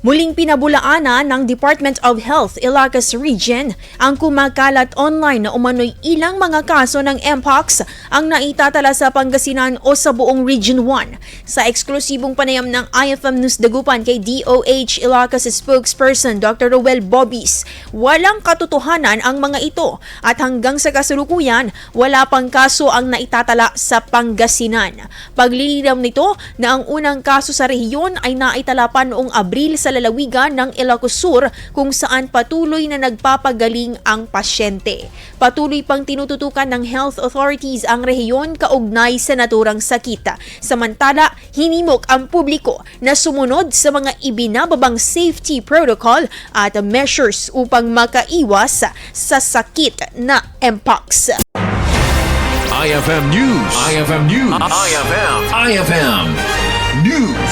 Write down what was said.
Muling pinabulaanan ng Department of Health Ilocos Region ang kumakalat online na umano'y ilang mga kaso ng Mpox ang naitatala sa Pangasinan o sa buong Region 1. Sa eksklusibong panayam ng IFM News Dagupan kay DOH Ilocos spokesperson Dr. Roel Bobis, walang katotohanan ang mga ito at hanggang sa kasalukuyan, wala pang kaso ang naitatala sa Pangasinan. Paglilinaw nito na ang unang kaso sa rehiyon ay naitala pa noong Abril sa lalawigan ng Ilocos Sur kung saan patuloy na nagpapagaling ang pasyente. Patuloy pang tinututukan ng health authorities ang rehiyon kaugnay sa naturang sakit. Samantala, hinimok ang publiko na sumunod sa mga ibinababang safety protocol at measures upang makaiwas sa sakit na Mpox. IFM News. IFM News. IFM. IFM News.